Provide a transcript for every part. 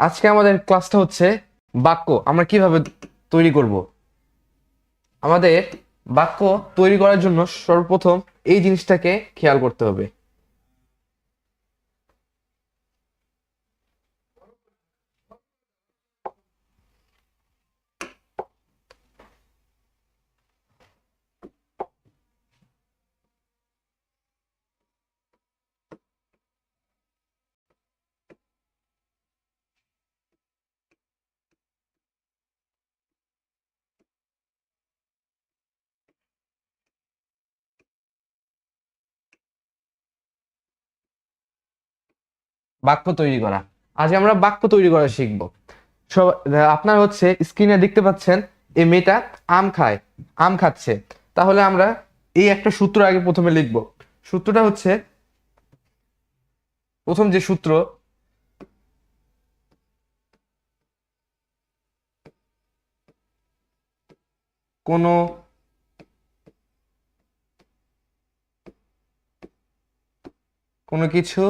আজকে আমাদের ক্লাসটা হচ্ছে বাক্য, আমরা কীভাবে তৈরি করব? আমাদের বাক্য তৈরি করার জন্য সর্বপ্রথম এই জিনিসটাকে খেয়াল করতে হবে। বাক্য তৈরি করা। আজ আমরা বাক্য তৈরি করা শিখব। সব, আপনার হচ্ছে স্ক্রিনে দেখতে পাচ্ছেন, এই মেয়েটা আম খায়, আম খাচ্ছে। তাহলে আমরা এই একটা সূত্র আগে প্রথমে লিখব। সূত্রটা হচ্ছে, প্রথম যে সূত্র, কোনো কোনো কিছু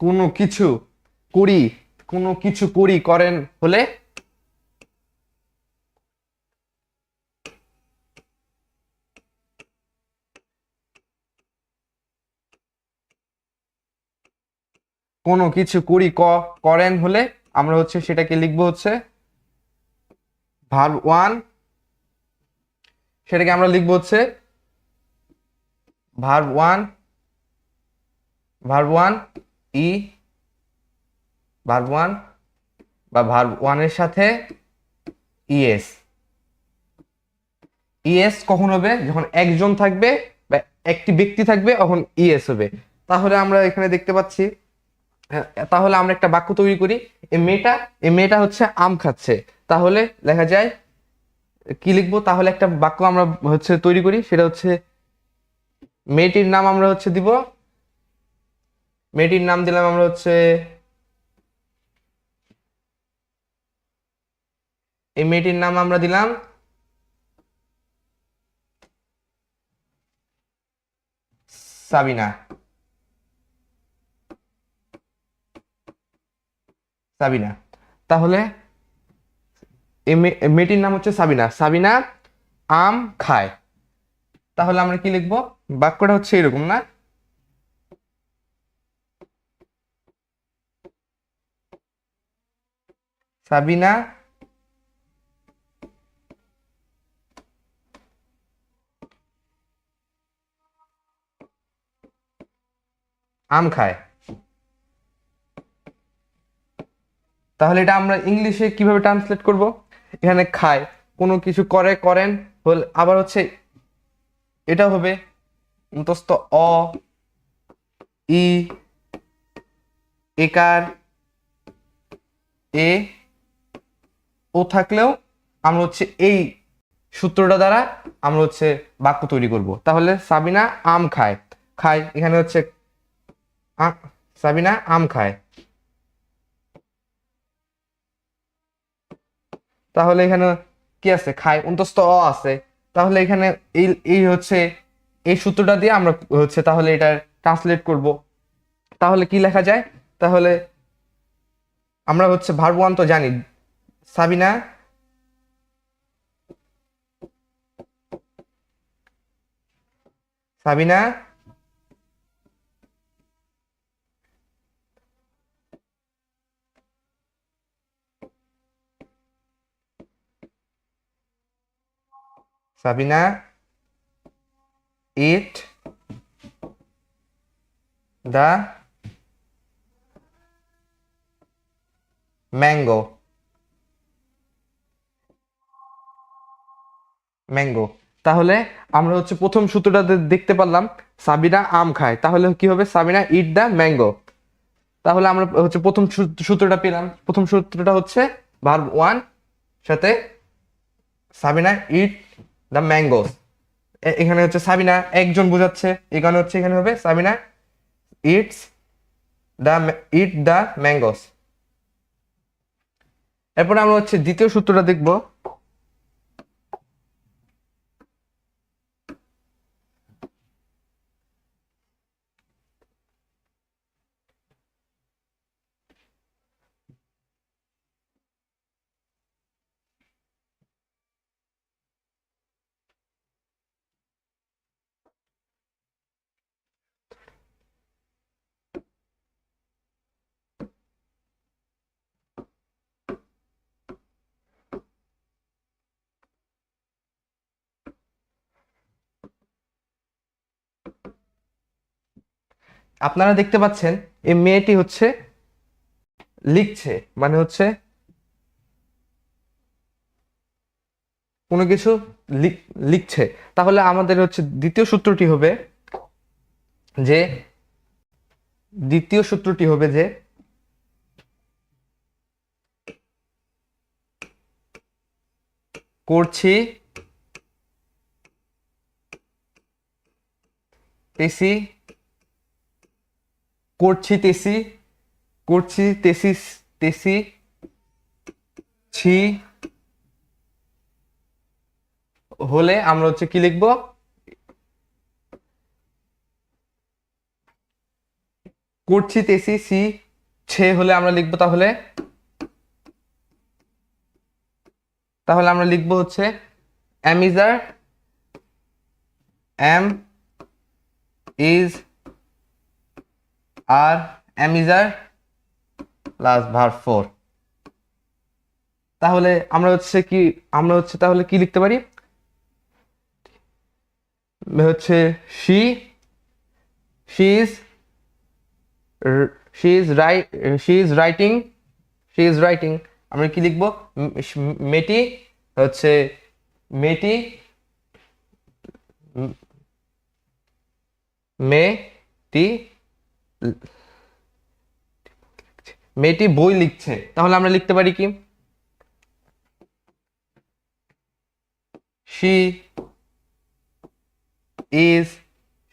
কোনো কিছু করি, কোনো কিছু করি করেন হলে? কোনো কিছু করি ক, করেন হলে? আমরা হচ্ছে সেটাকে লিখব হচ্ছে ভার্ব ওয়ান। সেটাকে আমরা লিখব হচ্ছে ভার্ব ওয়ান ভার্ব ওয়ান। ই ভার্ব ওয়ান বা ভার্ব ওয়ানের সাথে ইএস ইএস কখন হবে? যখন একজন থাকবে বা একটি ব্যক্তি থাকবে তখন ইএস হবে। তাহলে আমরা এখানে দেখতে পাচ্ছি হ্যাঁ, তাহলে আমরা একটা বাক্য তৈরি করি। এই মেয়েটা এই মেয়েটা হচ্ছে আম খাচ্ছে। তাহলে লেখা যায় কি লিখব? তাহলে একটা বাক্য আমরা হচ্ছে তৈরি করি সেটা হচ্ছে মেয়েটির নাম আমরা হচ্ছে দিব মেয়েটির নাম দিলাম আমরা হচ্ছে এই মেয়েটির নাম আমরা দিলাম সাবিনা। সাবিনা। তাহলে মেয়েটির নাম হচ্ছে সাবিনা। সাবিনা আম খায়। তাহলে আমরা কি লিখব? বাক্যটা হচ্ছে এরকম না? সাবিনা? আম খায়। তাহলে এটা আমরা ইংলিশে কীভাবে ট্রান্সলেট করব? এখানে খায়। কোনো কিছু করে, করেন, হল আবার হচ্ছে এটা হবে অন্তস্থ অ, ই, একার, এ ও থাকলেও আমরা হচ্ছে এই সূত্রটা দ্বারা আমরা হচ্ছে বাক্য তৈরি করব। তাহলে সাবিনা আম খায়। খায় এখানে হচ্ছে সাবিনা আম খায়। তাহলে এখানে কি আছে? খায়, অন্তস্থ অ আছে। তাহলে এখানে এই এই হচ্ছে এই সূত্রটা দিয়ে আমরা হচ্ছে তাহলে এটা ট্রান্সলেট করব। তাহলে কি লেখা যায়? তাহলে আমরা হচ্ছে ভার্ব ওয়ান তো জানি। Sabina Sabina Sabina eat the mango mango. তাহলে আমরা হচ্ছে প্রথম সূত্রটা দে- দেখতে পারলাম, সাবিনা আম খায়। তাহলে কি হবে? সাবিনা ইট দ্য ম্যাঙ্গো তাহলে আমরা হচ্ছে প্রথম সূত্রটা পেলাম। প্রথম সূত্রটা হচ্ছে ভার্ব ওয়ান সাথে সাবিনা ইট দ্য ম্যাঙ্গোস এখানে হচ্ছে সাবিনা একজন বোঝাচ্ছে। এখানে হচ্ছে, এখানে হবে Sabina eats the eat the mangoes এরপর আমরা হচ্ছে দ্বিতীয় সূত্রটা দেখব। আপনারা দেখতে পাচ্ছেন, এই মেয়েটি হচ্ছে লিখছে মানে হচ্ছে কোনো কিছু লিখ- লিখছে। তাহলে আমাদের হচ্ছে দ্বিতীয় সূত্রটি হবে যে, দ্বিতীয় সূত্রটি হবে যে, করছি তেসি করছি তেসি করছি তেসি তেসি, ছি। হলে আমরা হচ্ছে কি লিখব? করছি তেসি, সি, ছে হলে আমরা লিখব তাহলে? তাহলে আমরা লিখব হচ্ছে am is are am is are plus verb four তাহলে আমরা হচ্ছে কি আমরা হচ্ছে তাহলে কি লিখতে পারি? হচ্ছে she she is she is write she is writing she is writing আমরা কি লিখব? মেয়েটি হচ্ছে মেয়েটি উম, মেয়েটি বই লিখছে। তাহলে আমরা লিখতে পারি কি? She is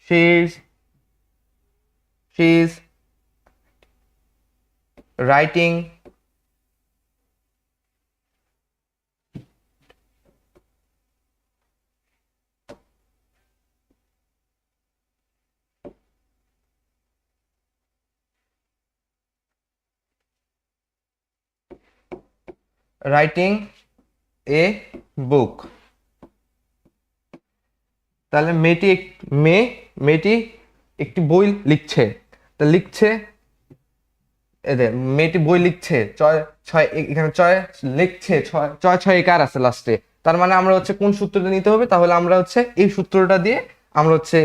she's she's writing writing A book তাহলে মেয়েটি মেয়ে, মেয়েটি একটি বই লিখছে। তা লিখছে এদের মেয়েটি বই লিখছে, ছয় ছয় এখানে ছয় লিখছে, ছয় ছয় ছয় একার আছে লাস্টে তার মানে আমরা হচ্ছে কোন সূত্রটা নিতে হবে? তাহলে আমরা হচ্ছে এই সূত্রটা দিয়ে আমরা হচ্ছে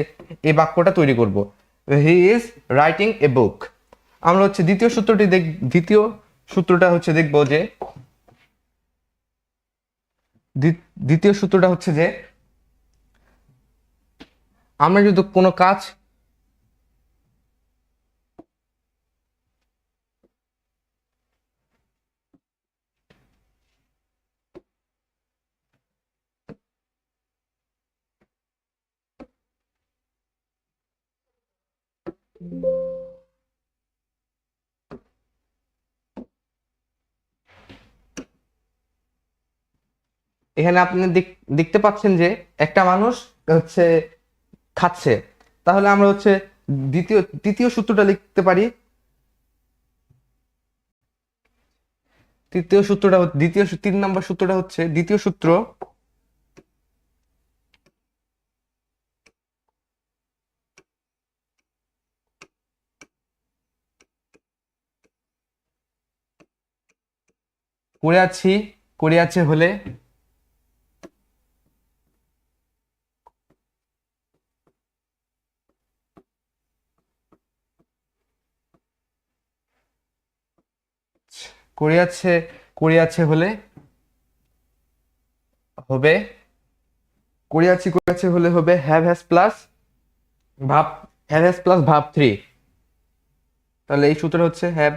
এই বাক্যটা তৈরি করব। He is writing a book. আমরা হচ্ছে দ্বিতীয় সূত্রটি দেখ, দ্বিতীয় সূত্রটা হচ্ছে দেখব যে দ্বিতীয় সূত্রটা হচ্ছে যে আমরা যদি কোনো কাজ এখানে আপনি দেখ- দেখতে পাচ্ছেন যে একটা মানুষ হচ্ছে খাচ্ছে। তাহলে আমরা হচ্ছে দ্বিতীয়, তৃতীয় সূত্রটা লিখতে পারি। তৃতীয় সূত্রটা দ্বিতীয় তিন নম্বর সূত্রটা হচ্ছে, দ্বিতীয় সূত্র করে আছি করে আছে হলে করে আছে করে আছে হলে হবে করে আছি করে আছে হলে হবে have plus verb have has plus verb three তাহলে এই সূত্র হচ্ছে have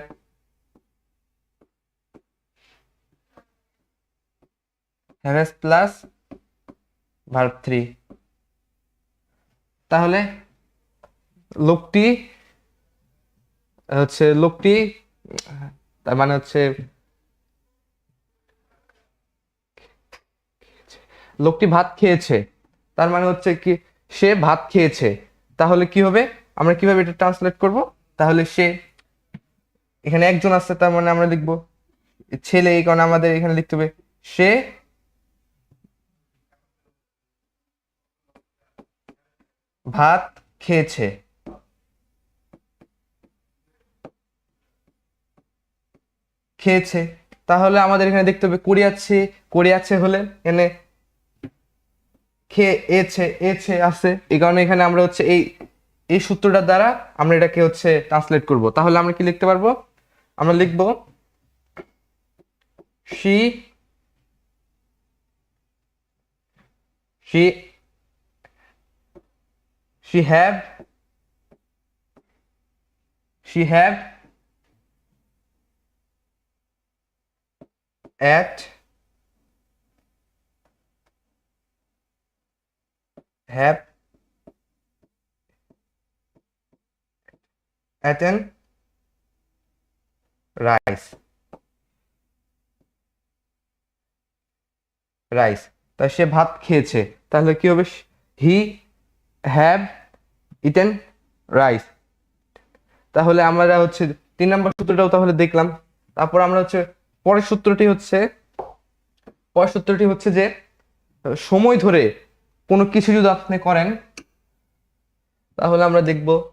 have plus verb three তাহলে লোকটি, হচ্ছে লোকটি তার মানে হচ্ছে লোকটি ভাত খেয়েছে। তার মানে হচ্ছে কি, সে ভাত খেয়েছে। তাহলে কি হবে? আমরা কীভাবে এটা ট্রান্সলেট করব? তাহলে সে, এখানে একজন আছে, তার মানে আমরা লিখব, ছেলে, এই কারণে আমাদের এখানে লিখতে হবে, সে ভাত খেয়েছে। খেয়েছে। তাহলে আমাদের এখানে দেখতে হবে করিয়াছে করিয়াছে হলে এখানে খেয়ে এছে এছে আছে এই কারণে এখানে আমরা হচ্ছে এই এই সূত্রটার দ্বারা আমরা এটাকে হচ্ছে ট্রান্সলেট করব। তাহলে আমরা কি লিখতে পারব? আমরা লিখব she she she have she have at eaten rice. Rice তা সে ভাত খেয়েছে। তাহলে কি হবে? হি হ্যাভ ইটেন রাইস তাহলে আমরা হচ্ছে তিন নম্বর সূত্রটাও তাহলে দেখলাম। তারপর আমরা হচ্ছে পরের সূত্রটি হচ্ছে, পরের সূত্রটি হচ্ছে যে, সময় ধরে কোনো কিছু যদি আপনি করেন, তাহলে আমরা দেখব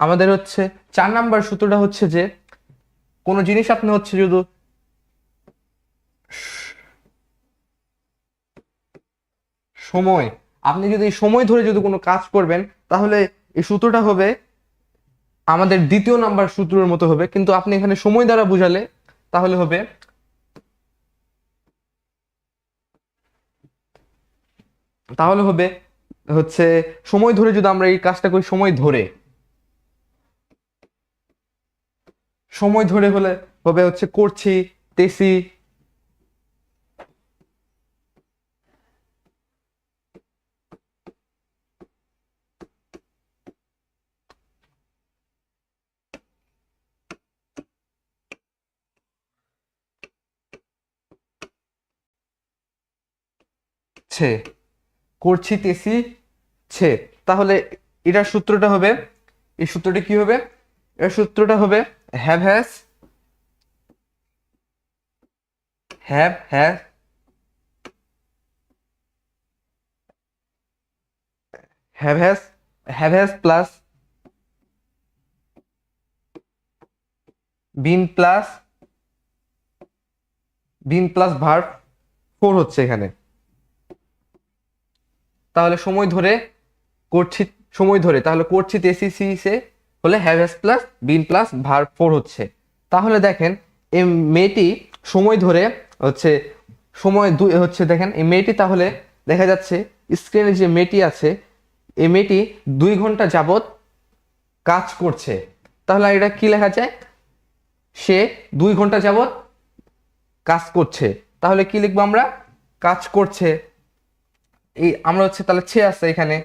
আমাদের হচ্ছে চার নাম্বার সূত্রটা হচ্ছে যে, কোনো জিনিস আপনি হচ্ছে যদি সময়, আপনি যদি সময় ধরে যদি কোনো কাজ করবেন, তাহলে এই সূত্রটা হবে আমাদের দ্বিতীয় নাম্বার সূত্রের মতো হবে। কিন্তু আপনি এখানে সময় দ্বারা বুঝালে, তাহলে হবে তাহলে হবে হচ্ছে সময় ধরে যদি আমরা এই কাজটা করি সময় ধরে। সময় ধরে হলে হবে হচ্ছে করছি তেসি ছে, করছি তেসি ছে। তাহলে এটার সূত্রটা হবে, এই সূত্রটা কি হবে? এর সূত্রটা হবে have has have have have has have has plus been plus been plus verb four হচ্ছে এখানে। তাহলে সময় ধরে করছি সময় ধরে, তাহলে করছি তেসিসি সে হলে have has plus been plus verb four হচ্ছে। তাহলে দেখেন, এই মেয়েটি সময় ধরে হচ্ছে, সময় দুই, হচ্ছে দেখেন, এই মেয়েটি তাহলে দেখা যাচ্ছে স্ক্রিনে যে মেয়েটি আছে, এই মেয়েটি দুই ঘণ্টা যাবত কাজ করছে। তাহলে এটা কি লেখা যায়? সে দুই ঘণ্টা যাবত কাজ করছে। তাহলে কি লিখব আমরা? কাজ করছে। এই আমরা হচ্ছে তাহলে ছে আছে এখানে।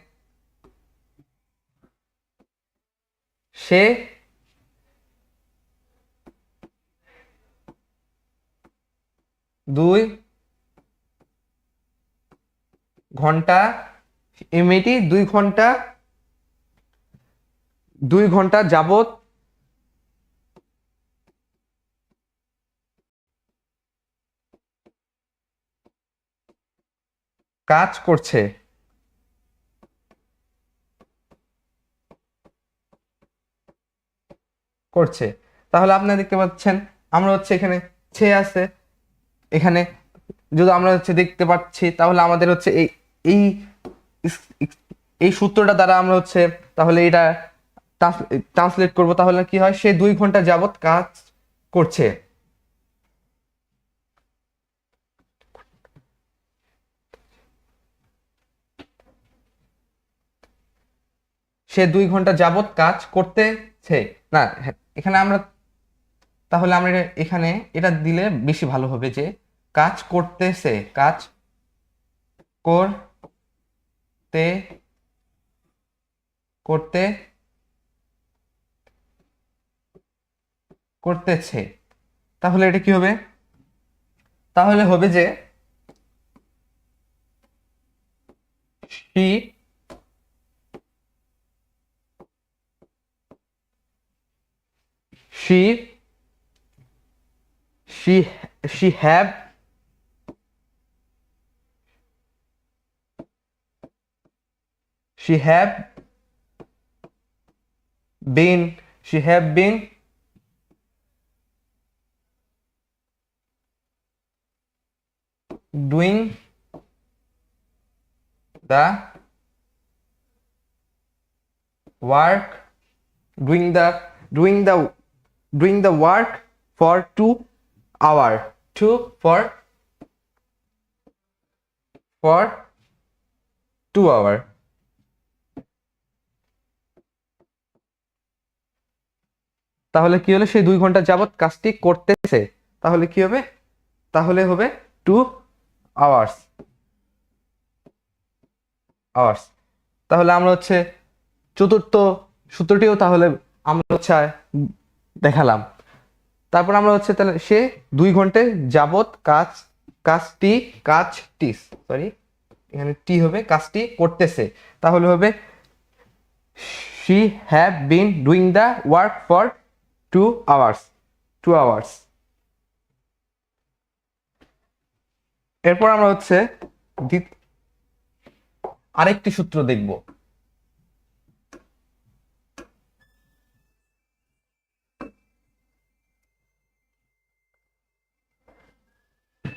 সে দুই ঘণ্টা এই মেয়েটি দুই ঘণ্টা দুই ঘণ্টা যাবত কাজ করছে। করছে। তাহলে আপনারা দেখতে পাচ্ছেন আমরা হচ্ছে এখানে ছে আছে। এখানে যদি আমরা হচ্ছে দেখতে পাচ্ছি তাহলে আমাদের হচ্ছে এই এই এই সূত্রটা দ্বারা আমরা হচ্ছে তাহলে এটা ট্রান্সলেট করব। তাহলে কি হয়? সে দুই ঘণ্টা যাবত কাজ করছে। সে দুই ঘণ্টা যাবত কাজ করতেছে। না হ্যাঁ, এখানে আমরা, তাহলে আমরা এখানে এটা দিলে বেশি ভালো হবে যে কাজ করতেছে, কাজ করতে করতে, করতেছে। তাহলে এটা কি হবে? তাহলে হবে যে she she she she have she have been she have been doing the work doing the doing the doing the work for two hour. Two for? For two hour. তাহলে কি হলো? সেই দুই ঘণ্টা যাবত কাজটি করতেছে। তাহলে কি হবে? তাহলে হবে টু আওয়ার্স আওয়ার্স তাহলে আমরা হচ্ছে চতুর্থ সূত্রটিও তাহলে আমরা হচ্ছে দেখালাম। তারপর আমরা হচ্ছে তাহলে সে দুই ঘন্টে যাবত কাজ, কাজটি কাজটি সরি এখানে টি হবে, কাজটি করতেছে। তাহলে হবে she have been doing the work for two hours two hours এরপর আমরা হচ্ছে আরেকটি সূত্র দেখব।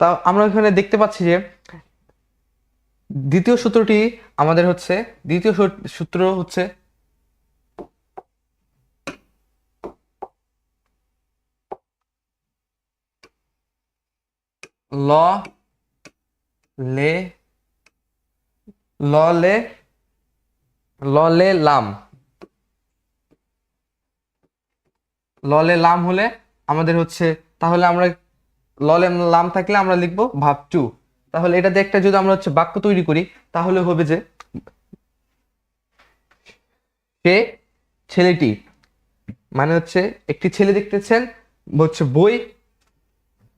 তা আমরা এখানে দেখতে পাচ্ছি যে দ্বিতীয় সূত্রটি আমাদের হচ্ছে, দ্বিতীয় সূত্র হচ্ছে ল লে ল লে ল লে লাম। ললে লাম হলে আমাদের হচ্ছে, তাহলে আমরা ললে লাম থাকলে আমরা লিখব ভাব টু। তাহলে এটা দিয়ে একটা যদি আমরা হচ্ছে বাক্য তৈরি করি, তাহলে হবে যে সে ছেলেটি। মানে হচ্ছে একটি ছেলে দেখতেছেন, হচ্ছে বই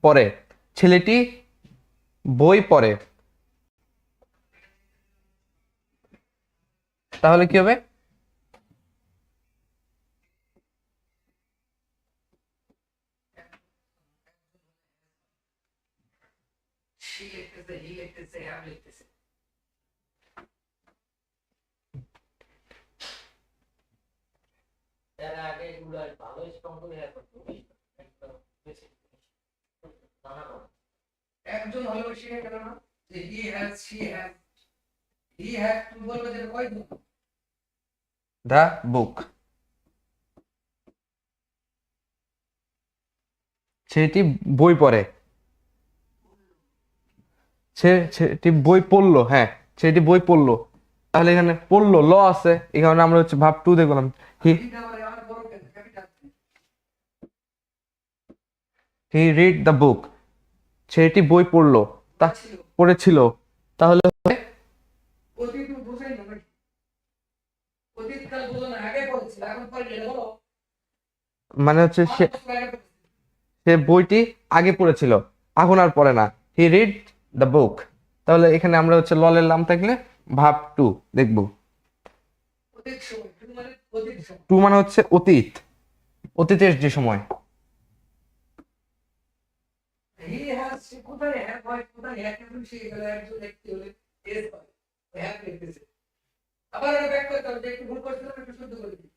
পড়ে। ছেলেটি বই পড়ে। তাহলে কি হবে? সে লিখতেছে হি লিখতেছে হ্যাভ লিখতেছে এর আগে এগুলো ভালো স্ট্রং করে হ্যাঁ একজন হলো শিখে গেল না যে he has she has he has তুমি বলবে যে কয়জন দ্য বুক সেটি বই পড়ে সে সেটি বই পড়ল হ্যাঁ সেটি বই পড়ল। তাহলে এখানে পড়ল, ল আছে কারণে আমরা হচ্ছে ভাব টু দেখলাম। হি রিড দ্য বুক সেটি বই পড়ল, তা পড়েছিল। তাহলে এখন মানে হচ্ছে সে। সে বইটি আগে পড়েছিল, এখন আর পড়ে না। হি রিড দ্য বুক তাহলে এখানে আমরা হচ্ছে ললের লাম থাকলে ভাব টু দেখব। টু মানে হচ্ছে অতীত। অতীতের যে সময়। আবার ব্যাক করতে হবে যে একটু ভুল করছিলাম, একটু শুদ্ধ করে দিই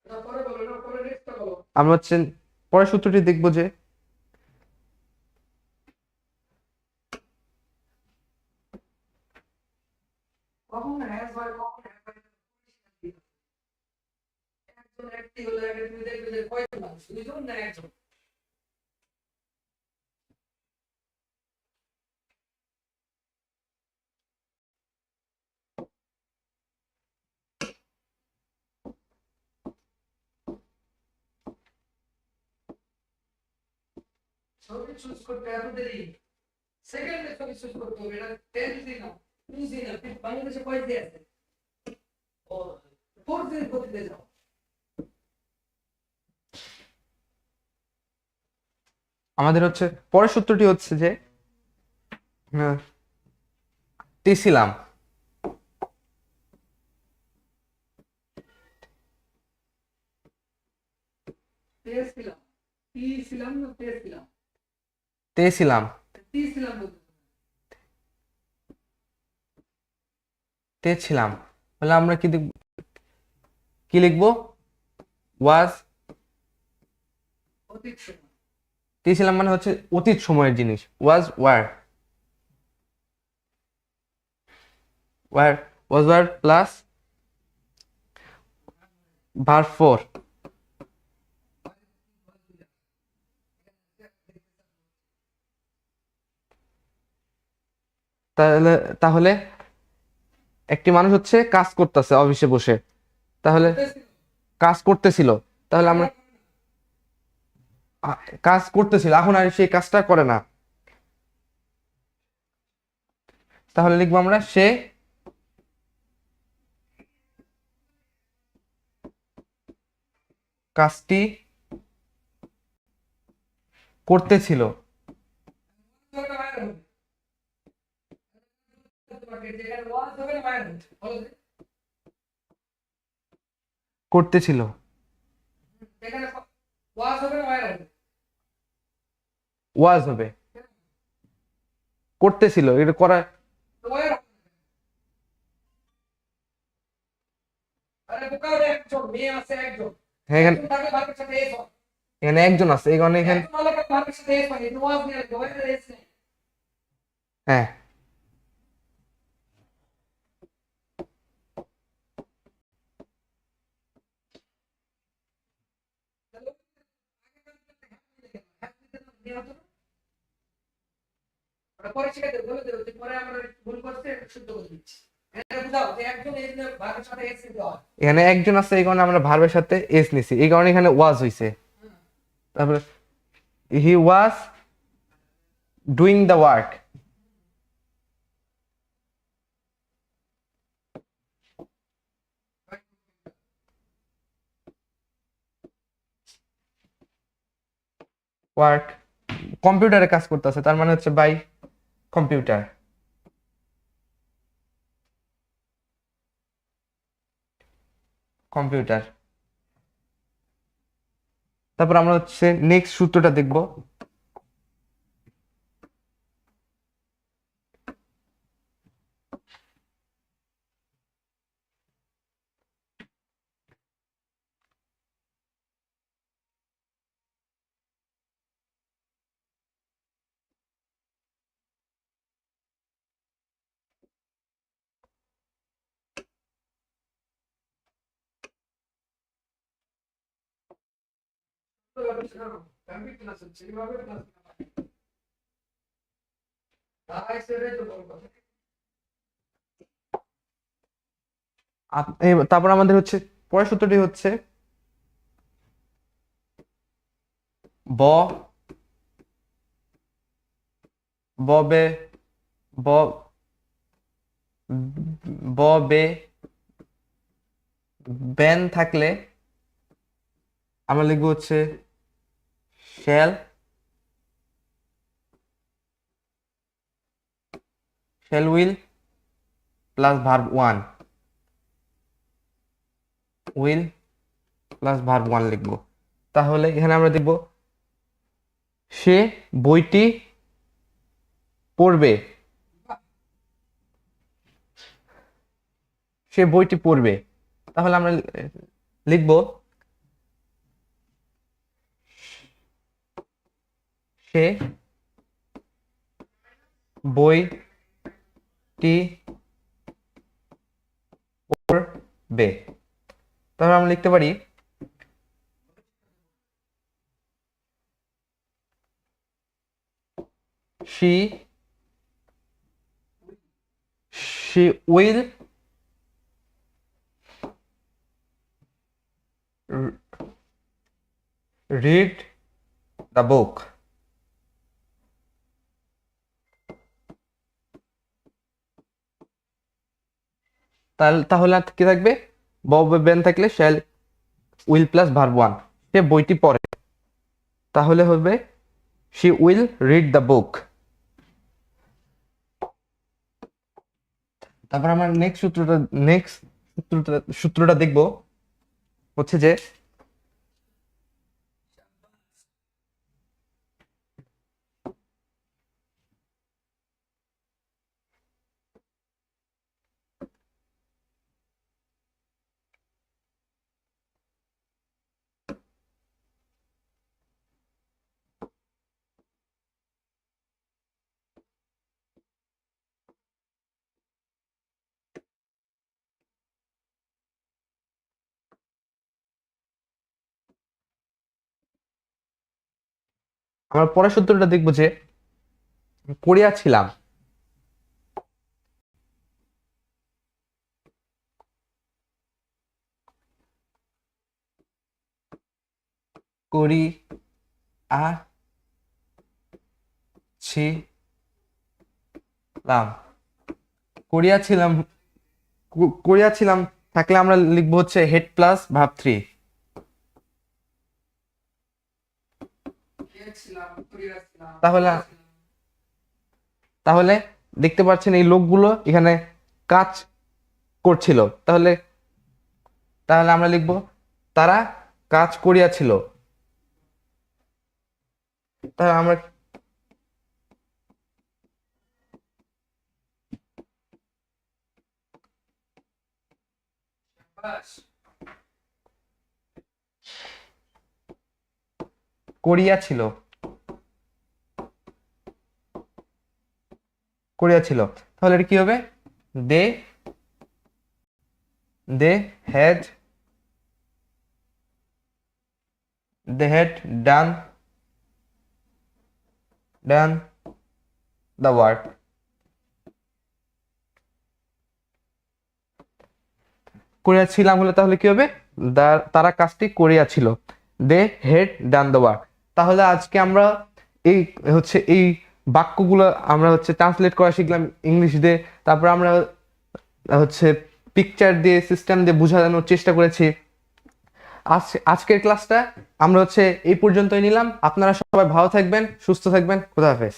পরে বলো না পরে নেক্সটটা বলো আমরা হচ্ছে পরের সূত্রটি দেখব যে একজন একটি হলো তুমি দেখবে যে কয়জন মানুষ? দুইজন না একজন? করতে এত দেরি? সেকেন্ডে ছবি চুজ করতে হবে এটা টেন দিন না টু দিন না বাংলাদেশে কয় আছে? ও ফোর দিন যাও। আমাদের হচ্ছে পরের সূত্রটি হচ্ছে যে আহ, টিছিলাম পেয়ে ছিলাম টি ছিলাম না পেয়ে ছিলাম তেছিলাম টি ছিলাম বলতে তেছিলাম তাহলে আমরা কি দেখব কি লিখব? ওয়াজ পেয়েছিলাম মানে হচ্ছে অতীত সময়ের জিনিস। Was were were was were plus verb four তাহলে তাহলে একটি মানুষ হচ্ছে কাজ করতেছে অফিসে বসে। তাহলে কাজ করতেছিল। তাহলে আমরা কাজ করতেছিল। এখন আর সেই কাজটা করে না। তাহলে লিখব আমরা, সে কাজটি করতেছিল যেখানে ওয়াজ হবে না মায়ের হচ্ছে বলো যে, করতেছিল। ওয়াজ হবে করতেছিল এটা করা ওরে একজন আছে হ্যাঁ এখানে হয় আছে এই কারণে এখানে একজন হলে ভাবের সাথে এস হয় এখানে একজন আছে, এই কারণে আমরা ভার্বের সাথে এস নিছি। এই কারণে এখানে ওয়াজ হইছে। তারপরে he was doing the work work কম্পিউটারে কাজ করতেছে, তার মানে হচ্ছে বাই কম্পিউটার। কম্পিউটার। তারপর আমরা হচ্ছে নেক্সট সূত্রটা দেখব। তারপর আমাদের হচ্ছে, পরের সূত্রটি হচ্ছে, ব ববে ব ববে বেন থাকলে আমরা লিখব হচ্ছে shall shall will plus verb one will plus verb one লিখব। তাহলে এখানে আমরা দেখব, সে বইটি পড়বে। সে বইটি পড়বে। তাহলে আমরা লিখব সে বইটি পড়বে। তাহলে আমরা লিখতে পারি she she will read the book তাহলে আর কি থাকবে? বেন থাকলে shall will plus verb one সে বইটি পড়ে। তাহলে হবে she will read the book তারপর আমার নেক্সট সূত্রটা নেক্সট সূত্রটা সূত্রটা দেখব। হচ্ছে যে আমরা পরের সূত্রটা দেখব যে কোরিয়া ছিলাম। করি আ ছিলাম কোরিয়া থাকলে আমরা লিখব হচ্ছে হেড প্লাস ভাব থ্রি ছিলাম কোরিয়া ছিলাম তাহলে তাহলে দেখতে পাচ্ছেন এই লোকগুলো এখানে কাজ করছিল। তাহলে তাহলে আমরা লিখব তারা কাজ করিয়াছিল। তাহলে আমরা বাস করিয়াছিল করিয়াছিল তাহলে এটা কি হবে? They they had they had done done the work করিয়াছিলাম হলে তাহলে কি হবে? তারা কাজটি করিয়াছিল they had done the work তাহলে আজকে আমরা এই হচ্ছে এই বাক্যগুলো আমরা হচ্ছে ট্রান্সলেট করা শিখলাম ইংলিশ দিয়ে। তারপর আমরা হচ্ছে পিকচার দিয়ে সিস্টেম দিয়ে বোঝানোর চেষ্টা করেছি। আজ, আজকের ক্লাসটা আমরা হচ্ছে এই পর্যন্তই নিলাম। আপনারা সবাই ভালো থাকবেন, সুস্থ থাকবেন। খোদা হাফেজ।